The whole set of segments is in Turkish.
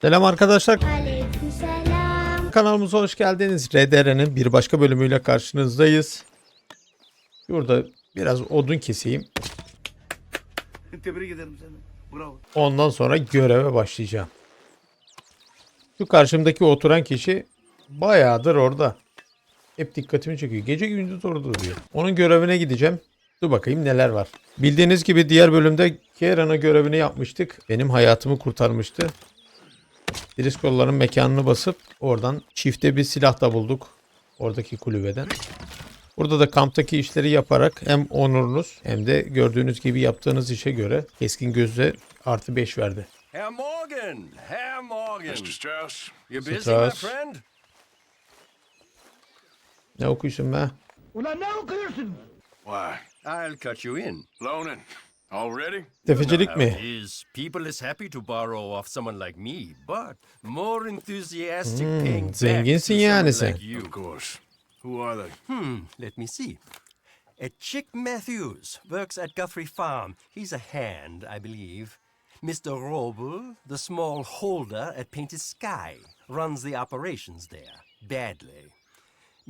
Selam arkadaşlar. Aleykümselam. Kanalımıza hoş geldiniz. RDR'nin bir başka bölümüyle karşınızdayız. Burada biraz odun keseyim. Tebrik ederim seni. Bravo. Ondan sonra göreve başlayacağım. Şu karşımdaki oturan kişi bayağıdır orada. Hep dikkatimi çekiyor. Gece gündüz orada duruyor. Onun görevine gideceğim. Dur bakayım neler var. Bildiğiniz gibi diğer bölümde Kieran'a görevini yapmıştık. Benim hayatımı kurtarmıştı. Driscoll'ların mekanını basıp oradan çifte bir silah da bulduk. Oradaki kulübeden. Burada da kamptaki işleri yaparak hem onurunuz hem de gördüğünüz gibi yaptığınız işe göre keskin gözle artı 5 verdi. Herr Morgan, Herr Morgan. Mr. Strauss, You busy, my Strauss. friend? Ne okuyorsun be? why? I'll cut you in. Loaning. Already? Tefecilik mi? is. People is happy to borrow off someone like me, but more enthusiastic Hmm, paying back zenginsin to yani sen. like you. Of course. Who are they? Hmm, let me see. A Chick Matthews works at Guthrie Farm. He's a hand, I believe. Mr. Roble, the small holder at Painted Sky, runs the operations there, badly.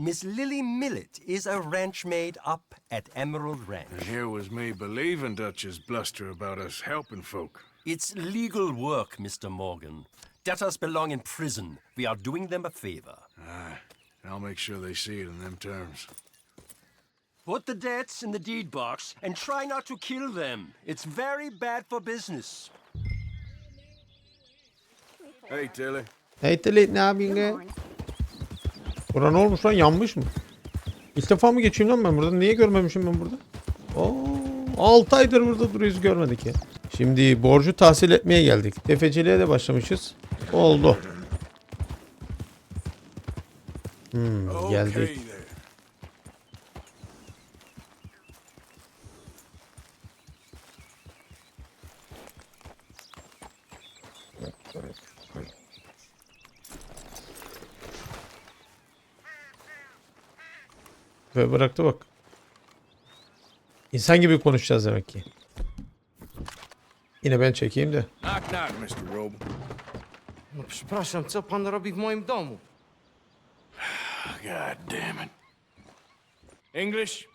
Miss Lily Millet is a ranch maid up at Emerald Ranch. And Ranch. here was me believing Dutch's bluster about us helping folk. It's legal work, Mr. Morgan. Debtors belong in prison. We are doing them a favor. Aye. I'll make sure they see it in them terms. Put the debts in the deed box and try not to kill them. It's very bad for business. Hey, Tilly. Hey Teli ne yapıyorsun be? Bura ne olmuş lan yanmış mı? İlk defa mı geçeyim lan ben burada? Niye görmemişim ben burada? Oo, 6 aydır burada duruyoruz görmedik ya. Şimdi borcu tahsil etmeye geldik. Tefeciliğe de başlamışız. Oldu. Hmm, geldik. Ve bıraktı bak. İnsan gibi konuşacağız demek ki. Yine ben çekeyim de. Knock, knock, Mr. Roble. No przepraszam, co pan robi w moim domu? God damn it. English?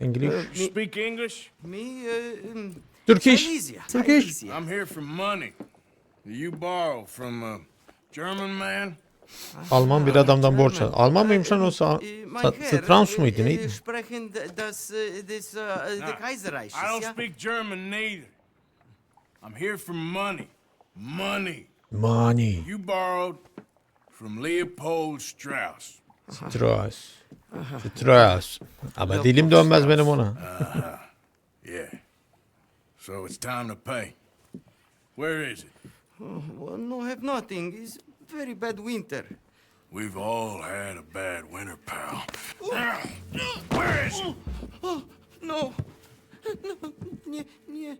İngiliz. You speak English? Mi... E, um, Turkish. Silesia. Turkish. I'm here for money. You borrow from a German man? Alman bir adamdan borç al. Alman mıymış lan o? E, Strauss e, muydu e, neydi? E, Kaiserreich, I don't speak German neither. I'm here for money. Money. Money. You borrowed from Leopold Strauss. Strauss. Strauss. Ama dilim dönmez benim ona. Yeah. So it's time to pay. Where is it? Well, no, have nothing. It's very bad winter. We've all had a bad winter, pal. Where is it? Oh, no. No, nie, nie.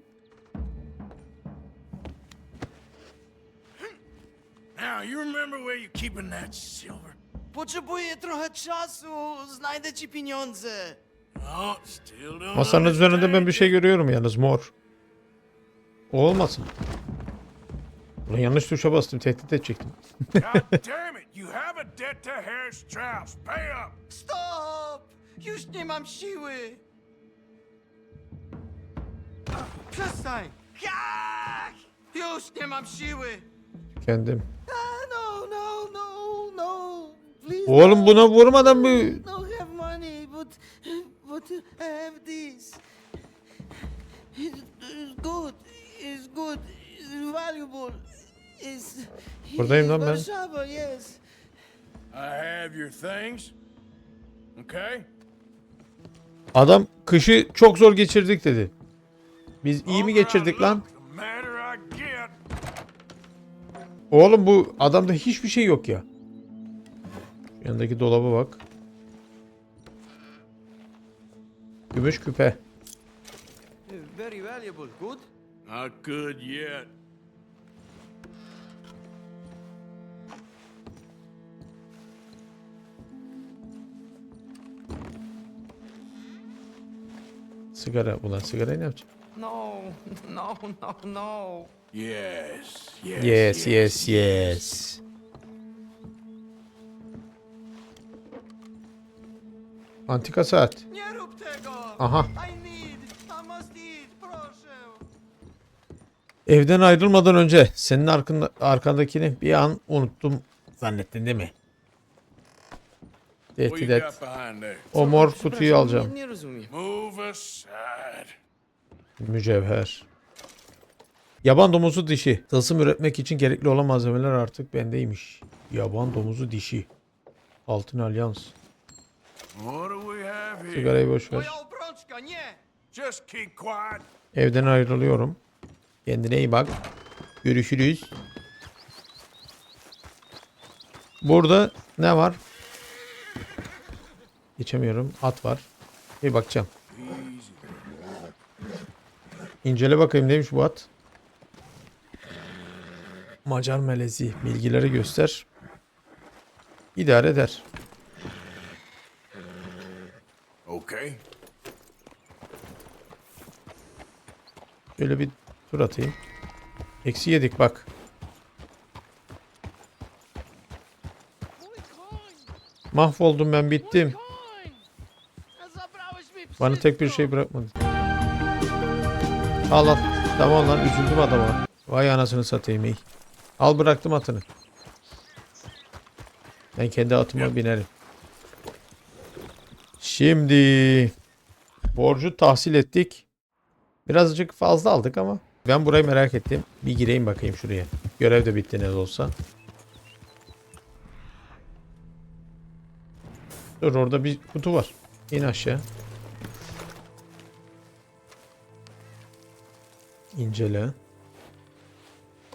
Now, you remember where you're keeping that silver? Potrzebuję trochę czasu. Znajdę ci pieniądze. Oh, still don't Masanın üzerinde ben bir şey görüyorum yalnız mor. O olmasın. Ulan yanlış tuşa bastım tehdit edecektim. God damn it! You have a debt to Harry Strauss. Pay up! Stop! Już nie mam siły. Przestań. Jak? Już nie mam siły. Kendim. Ah, No, no, no, no. Please. Oğlum buna vurmadan mı? No have money, but but I have this. It's good. It's good. It's valuable. It's. Buradayım lan ben. Warszawa, yes. I have your things. Okay? Adam kışı çok zor geçirdik dedi. Biz iyi mi geçirdik lan? Oğlum bu adamda hiçbir şey yok ya. Yanındaki dolaba bak. Gümüş küpe. Very valuable. Good. Not good yet. Sigara. Ulan sigarayı ne yapacağım? No, no, no, no. Yes, yes, Yes, yes, yes. Antika saat. Nie rób tego! Aha. I need, I must eat, proszę. Evden ayrılmadan önce senin arkanda, arkandakini bir an unuttum zannettin değil mi? Tehdit et. O mor kutuyu alacağım. Mücevher. Yaban domuzu dişi. Tılsım üretmek için gerekli olan malzemeler artık bendeymiş. Yaban domuzu dişi. Altın alyans. Sigarayı boş ver. Evden ayrılıyorum. Kendine iyi bak. Görüşürüz. Burada ne var? Geçemiyorum. At var. Bir bakacağım. İncele bakayım neymiş bu at. Macar melezi. Bilgileri göster. İdare eder. Okay. Şöyle bir tur atayım. Eksi yedik bak. Mahvoldum ben bittim. Bana tek bir şey bırakmadın. Al al. Tamam lan üzüldüm adama. Vay anasını satayım iyi. Al bıraktım atını. Ben kendi atıma binerim. Şimdi borcu tahsil ettik. Birazcık fazla aldık ama ben burayı merak ettim. Bir gireyim bakayım şuraya. Görev de bitti ne olsa. Dur orada bir kutu var. İn aşağı. İncele.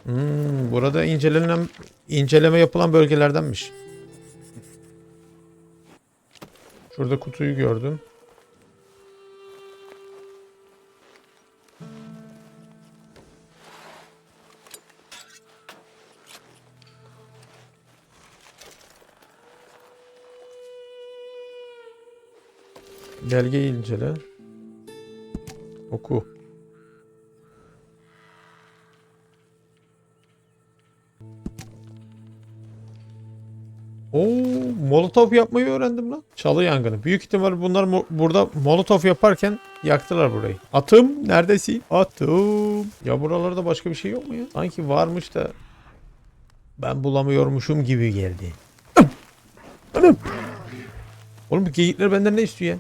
Hmm, burada incelenen inceleme yapılan bölgelerdenmiş. Şurada kutuyu gördüm. Belgeyi incele. Oku. Oo, molotof yapmayı öğrendim lan. Çalı yangını. Büyük ihtimal bunlar mo- burada molotof yaparken yaktılar burayı. Atım neredesin? Atım. Ya buralarda başka bir şey yok mu ya? Sanki varmış da ben bulamıyormuşum gibi geldi. Anam. Oğlum bu geyikler benden ne istiyor ya?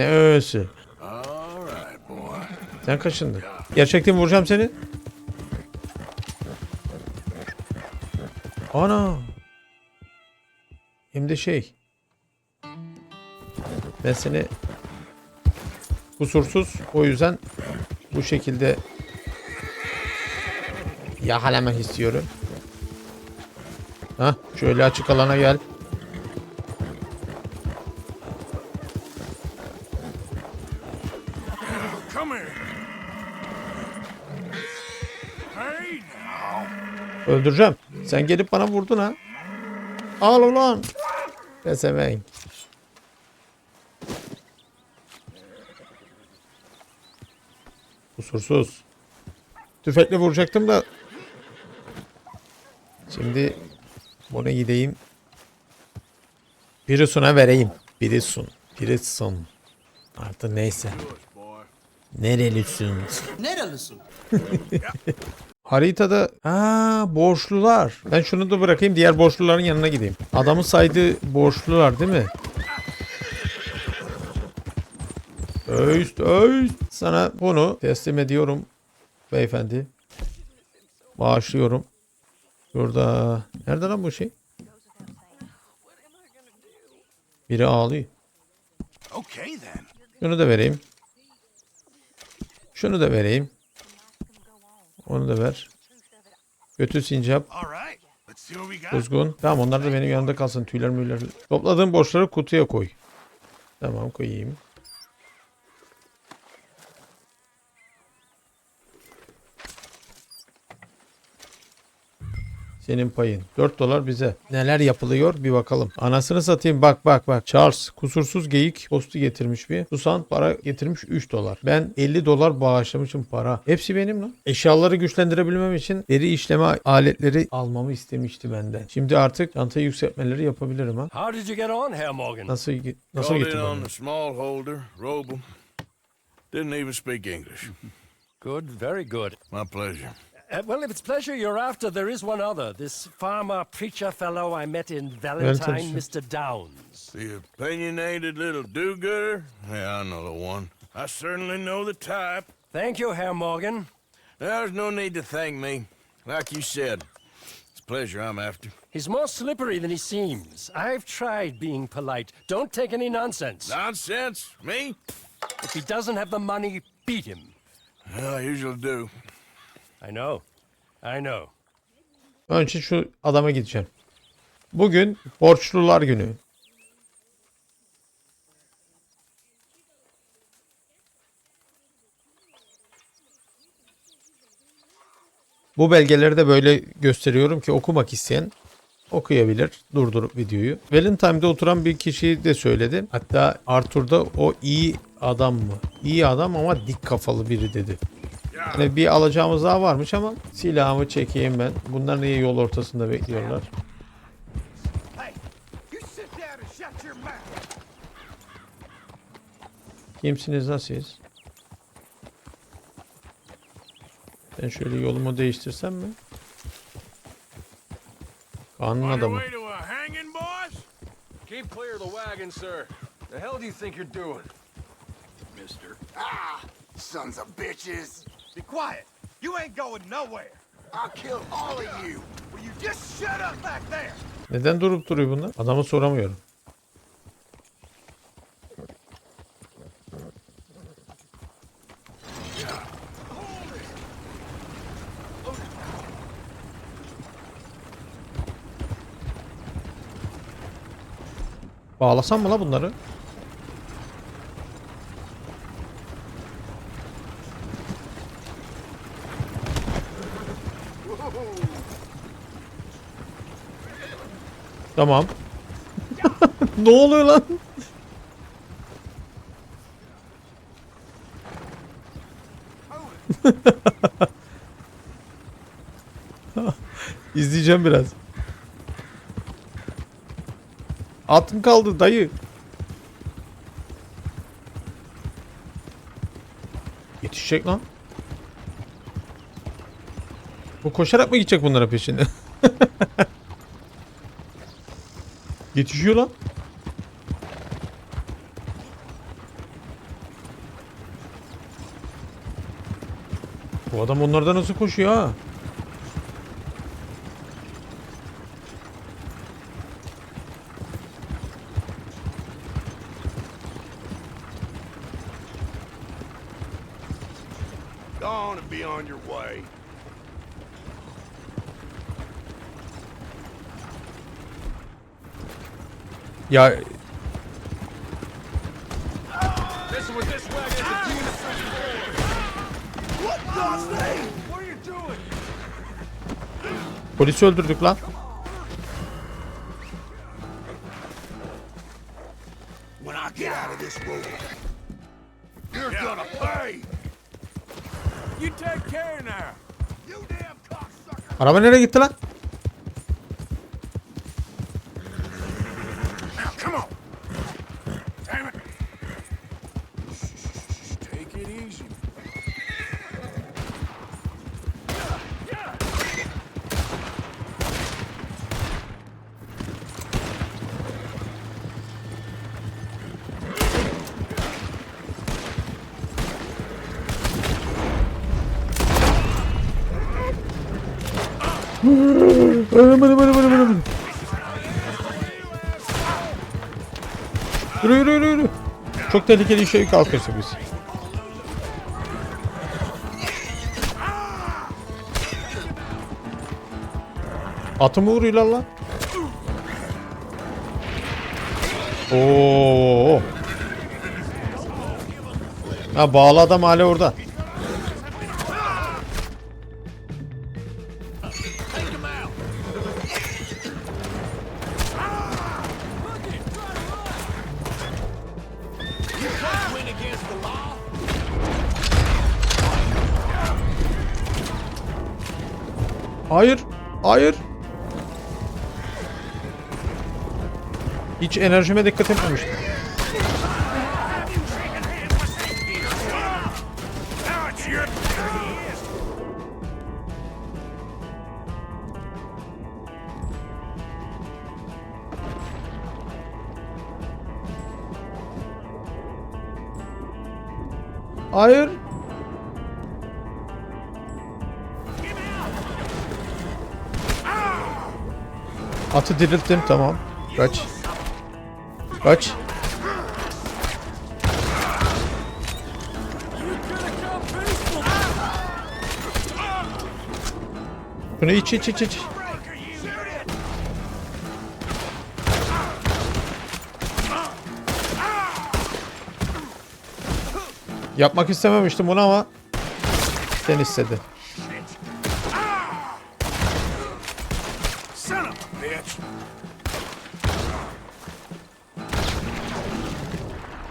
Ne boy. Sen kaşındın. Gerçekten vuracağım seni. Ana. Hem de şey. Ben seni kusursuz o yüzden bu şekilde yakalamak istiyorum. Ha, şöyle açık alana gel. Öldüreceğim. Sen gelip bana vurdun ha. Al ulan. Pezevenk. Kusursuz. Tüfekle vuracaktım da. Şimdi bunu gideyim. Birisun'a vereyim. Birisun. Birisun. Artık neyse. Nerelisin? Nerelisin? Haritada ha borçlular. Ben şunu da bırakayım diğer borçluların yanına gideyim. Adamın saydığı borçlular değil mi? Öst öst. Sana bunu teslim ediyorum beyefendi. Bağışlıyorum. Şurada. Nerede lan bu şey? Biri ağlıyor. Şunu da vereyim. Şunu da vereyim. Onu da ver. Götü sincap. Kuzgun. Tamam onlar da benim yanımda kalsın. Tüyler müyler. Topladığım borçları kutuya koy. Tamam koyayım. Senin payın. 4 dolar bize. Neler yapılıyor bir bakalım. Anasını satayım bak bak bak. Charles kusursuz geyik postu getirmiş bir. Susan para getirmiş 3 dolar. Ben 50 dolar bağışlamışım para. Hepsi benim lan. Eşyaları güçlendirebilmem için deri işleme aletleri almamı istemişti benden. Şimdi artık çantayı yükseltmeleri yapabilirim ha. How did you get on, Herr Morgan? Nasıl nasıl Called in getirmem? on the small holder, Roble. Didn't even speak English. Good, very good. My pleasure. Uh, well, if it's pleasure you're after, there is one other. This farmer preacher fellow I met in Valentine. Valentine, Mr. Downs. The opinionated little do-gooder? Yeah, I know the one. I certainly know the type. Thank you, Herr Morgan. There's no need to thank me. Like you said, it's pleasure I'm after. He's more slippery than he seems. I've tried being polite. Don't take any nonsense. Nonsense? Me? If he doesn't have the money, beat him. Well, I usually do. I know. I know. Önce şu adama gideceğim. Bugün borçlular günü. Bu belgeleri de böyle gösteriyorum ki okumak isteyen okuyabilir. Durdurup videoyu. Valentine'de oturan bir kişiyi de söyledi. Hatta Arthur'da o iyi adam mı? İyi adam ama dik kafalı biri dedi. Yani bir alacağımız daha varmış ama silahımı çekeyim ben. Bunlar niye yol ortasında bekliyorlar? Kimsiniz nasılsınız? Ben şöyle yolumu değiştirsem mi? Kanun adamı. Keep clear of the wagon, sir. The hell do you think you're doing? Mister. Ah, sons of bitches. Be quiet. You ain't going nowhere. I'll kill all of you. Will you just shut up back there? Neden durup duruyor bunlar? Adama soramıyorum. Bağlasam mı la bunları? Tamam. ne oluyor lan? İzleyeceğim biraz. Atım kaldı dayı. Yetişecek lan. Bu koşarak mı gidecek bunlara peşinde? Yetişiyor lan. Bu adam onlardan nasıl koşuyor ha? Go on and be on your way. Ya This is what this wagon is a demon What the thing? What are you doing? polisi öldürdük lan. When I get out of this room, you're gonna pay. You take care now. You damn cocksucker. Araba nereye gitti lan? Ölüm ölüm ölüm ölüm. Yürü yürü yürü yürü. Çok tehlikeli işe kalkırsa biz. Atımı vuruyorlar lan. Oo. Ha bağlı adam hala orada. Hayır. Hayır. Hiç enerjime dikkat etmemiştim. Hayır. Atı dirilttim tamam. Kaç. Kaç. Bunu iç iç iç iç. Yapmak istememiştim bunu ama sen istedin.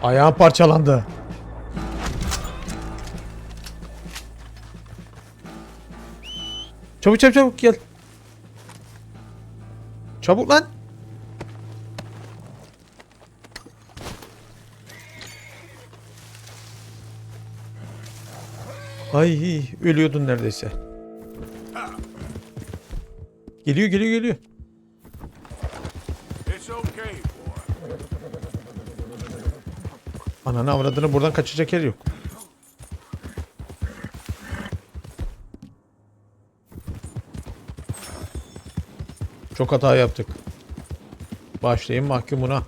Ayağım parçalandı. Çabuk çabuk çabuk gel. Çabuk lan. Ay ölüyordun neredeyse. Geliyor geliyor geliyor. Ananı avradını buradan kaçacak yer yok. Çok hata yaptık. Başlayın mahkumuna.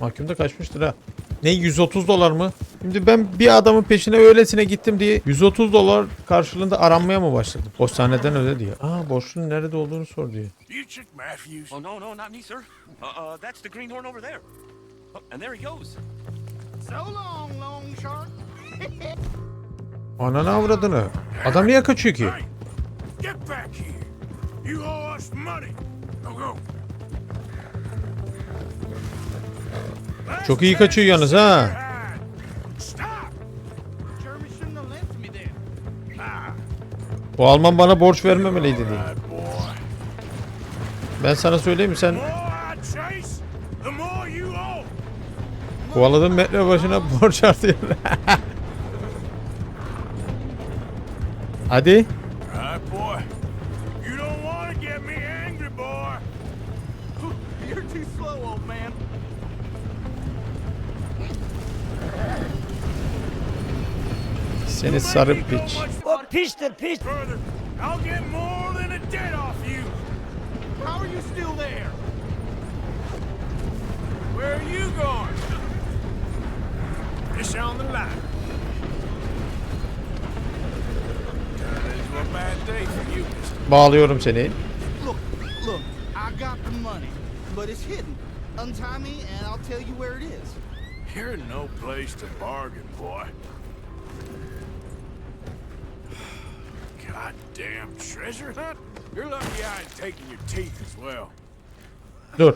Mahkum da kaçmıştır ha. Ne 130 dolar mı? Şimdi ben bir adamın peşine öylesine gittim diye 130 dolar karşılığında aranmaya mı başladım? Postaneden öyle diyor. Aa borçlunun nerede olduğunu sor diyor. Oh, no, no, not me, sir. Uh, uh, that's the greenhorn over there. Oh, and there he goes. Ananı avradını. Adam niye kaçıyor ki? Çok iyi kaçıyor yalnız ha. Bu Alman bana borç vermemeliydi boy. Ben sana söyleyeyim mi sen kovaladığın metre başına borç artıyor. Hadi. Right, boy. You don't want to get me angry, boy. You're too slow, old man. Seni sarı piç. Further, I'll get more than a debt off you. How are you still there? Where are you going? It's on the line. Bağlıyorum seni. Look, look, I got the money, but it's hidden. Untie me and I'll tell you where it is. You're no place to bargain, boy. Goddamn treasure hunt? You're lucky I ain't taking your teeth as well. Dur.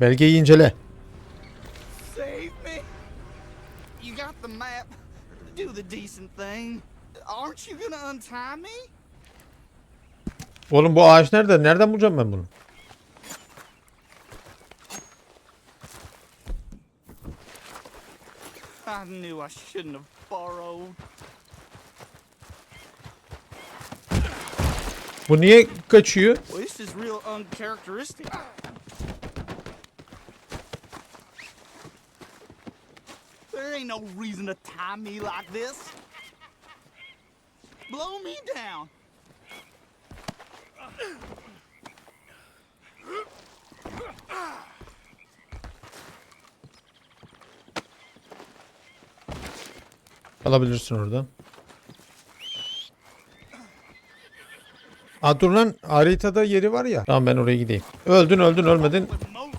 Belgeyi incele. Save me. You got the map. Do the decent thing. Aren't you gonna untie me? Oğlum bu ağaç nerede? Nereden bulacağım ben bunu? I knew I shouldn't have borrowed. Bu niye kaçıyor? Well, this is real uncharacteristic. There ain't no reason to tie me like this. Blow me down. Alabilirsin oradan. Aa dur lan haritada yeri var ya. Tamam ben oraya gideyim. Öldün öldün ölmedin.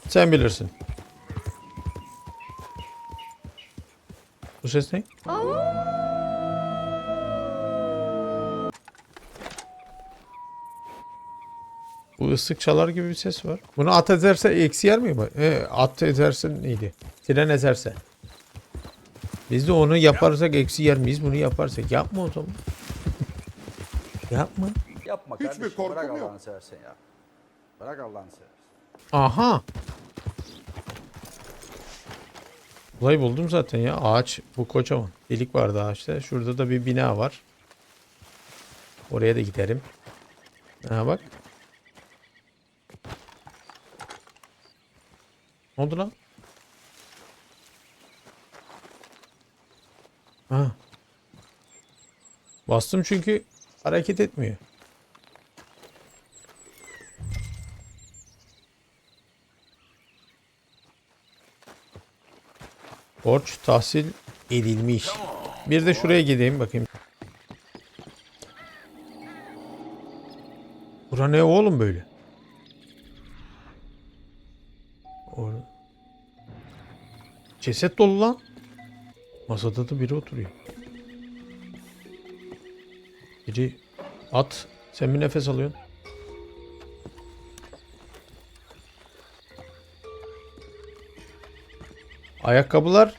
Sen bilirsin. Bu ses ne? Bu ıslık çalar gibi bir ses var. Bunu at ezerse eksi yer mi? E, at ezerse neydi? Tren ezerse. Biz de onu yaparsak eksi yer miyiz? Bunu yaparsak yapma o zaman. yapma. Yapma Hiçbir kardeşim. korkum Bırak yok. Allah'ını seversen ya. Bırak Allah'ını seversen. Aha. Olayı buldum zaten ya. Ağaç bu kocaman. Delik vardı ağaçta. Şurada da bir bina var. Oraya da giderim. Ha bak. Ne oldu lan? Ha. Bastım çünkü hareket etmiyor. Borç tahsil edilmiş. Bir de şuraya gideyim bakayım. Bura ne oğlum böyle? Ceset dolu lan. Masada da biri oturuyor. Biri at. Sen bir nefes alıyorsun. Ayakkabılar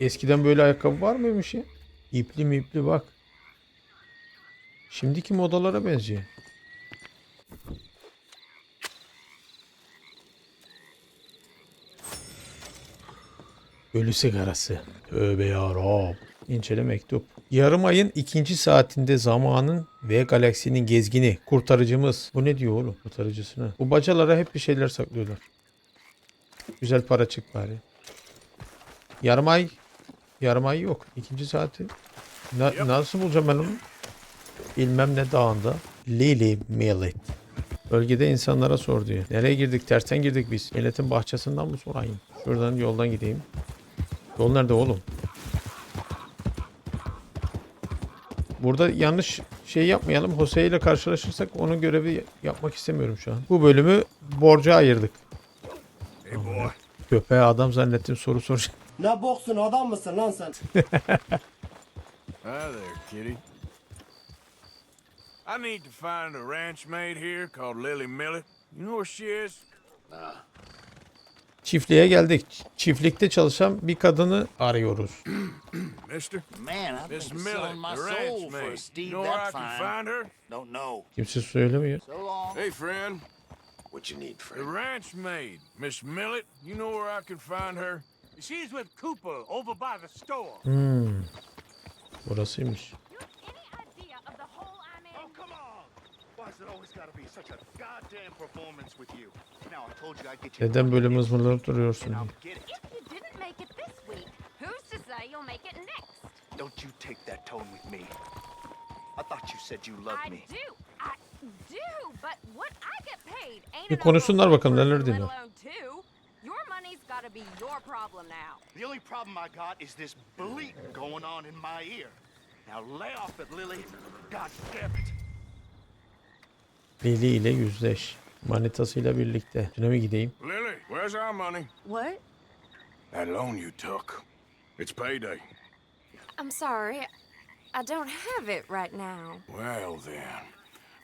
eskiden böyle ayakkabı var mıymış ya? İpli mi ipli bak. Şimdiki modalara benziyor. Ölü sigarası. Tövbe yarab. İncele mektup. Yarım ayın ikinci saatinde zamanın ve galaksinin gezgini. Kurtarıcımız. Bu ne diyor oğlum? Kurtarıcısına. Bu bacalara hep bir şeyler saklıyorlar. Güzel para çık bari. Yarım ay. Yarım ay yok. İkinci saati. Na- nasıl bulacağım ben onu? Bilmem ne dağında. Lily Millet. Bölgede insanlara sor diyor. Nereye girdik? Tersten girdik biz. Milletin bahçesinden mi sorayım? Şuradan yoldan gideyim. Yol nerede oğlum? Burada yanlış şey yapmayalım. Jose ile karşılaşırsak onun görevi yapmak istemiyorum şu an. Bu bölümü borca ayırdık. Hey. Köpeğe adam zannettim soru soracak. Ne boksun adam mısın lan sen? Hi there, kitty. I need to find a ranch maid here called Lily Millet. You know where she is? Çiftliğe geldik. Çiftlikte çalışan bir kadını arıyoruz. Mister? Man, I've Miss been Millet, selling my the soul for. Steve You know where I that can fine. find her? Don't know. Kimse söylemiyor. So long. Hey, friend. What you need, The friend? ranch maid, Miss Millet. You know where I can find her? She's with Cooper over by the store. Hmm. Burasıymış. Any idea of the hole I'm in? Oh, come on! Why's it always gotta be such a goddamn performance with you? Now, I told you I'd get you. Neden böyle mızmırlanıp duruyorsun? And diye. I'll get it. If you didn't make it this week, who's to say you'll make it next? Don't you take that tone with me. I thought you said you loved I me. do. I do. But what I get paid ain't Bir enough konuşsunlar bakalım, neler diyorlar. Gotta be your problem now. The only problem I got is this bleating going on in my ear. Now lay off it, Lily. God damn it. Lili ile yüzleş. Manitasıyla birlikte. Şuna mı gideyim? Lily, where's our money? What? That loan you took. It's payday. I'm sorry. I don't have it right now. Well, then.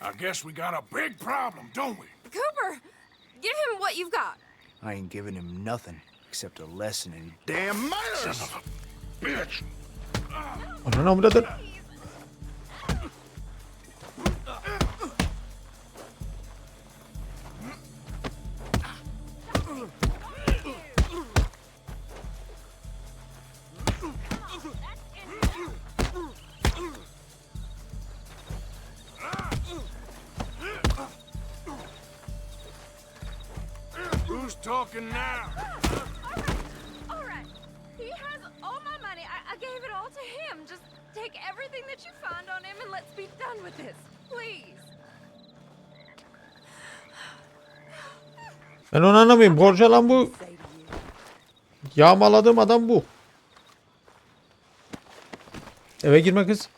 I guess we got a big problem, don't we? Cooper, give him what you've got. I ain't giving him nothing except a lesson in damn manners. Bitch! Ananı avradın. Who's talking now? Ben onu anlamıyorum. Borç alan bu. Yağmaladığım adam bu. Eve girme kız.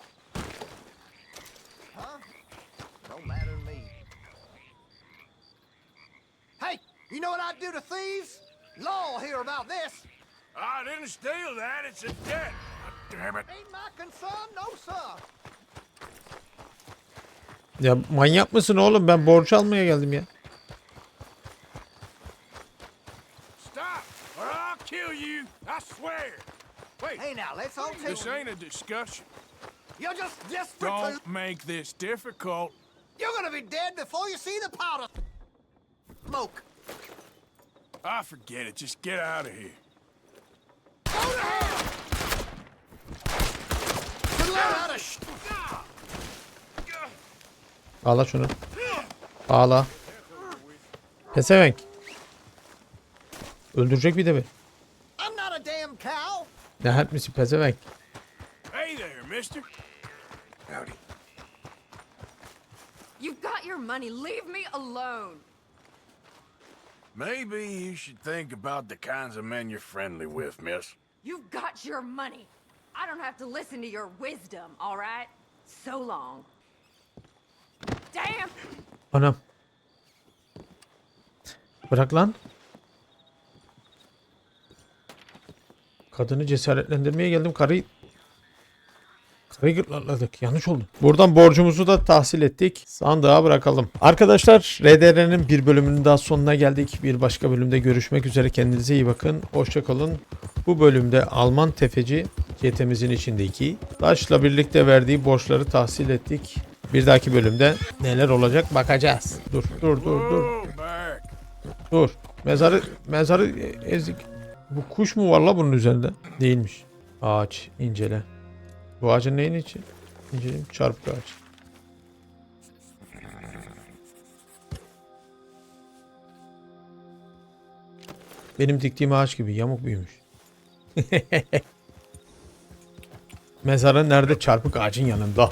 You know what I'd do to thieves? Law hear about this. I didn't steal that. It's a debt. Damn it. Ain't my concern, no sir. Ya manyak mısın oğlum? Ben borç almaya geldim ya. Stop, or I'll kill you. I swear. Wait, Hey now, let's all take this ain't a discussion. You're just desperate Don't make this difficult. You're gonna be dead before you see the powder smoke. I forget it. Just get out of here. Go to hell! Learn how to sh- Ağla şunu. Ağla. Pezevenk. Öldürecek bir de beni. I'm not a damn cow. Ne hep misin pezevenk? Hey there, mister. Howdy. You've got your money. Leave me alone. Maybe you should think about the kinds of men you're friendly with, miss. You've got your money. I don't have to listen to your wisdom, all right? So long. Damn! Anam. Bırak lan. Kadını cesaretlendirmeye geldim. Karıyı Karıyı gırtlakladık. Yanlış oldu. Buradan borcumuzu da tahsil ettik. Sandığa bırakalım. Arkadaşlar RDR'nin bir bölümünün daha sonuna geldik. Bir başka bölümde görüşmek üzere. Kendinize iyi bakın. Hoşçakalın. Bu bölümde Alman tefeci cetemizin içindeki Taş'la birlikte verdiği borçları tahsil ettik. Bir dahaki bölümde neler olacak bakacağız. Dur dur dur dur. Dur. Mezarı mezarı ezik. Bu kuş mu var la bunun üzerinde? Değilmiş. Ağaç incele. Bu ağacın neyin içi? İnceleyeyim. Çarpık ağaç. Benim diktiğim ağaç gibi yamuk büyümüş. Mezarı nerede? Çarpık ağacın yanında.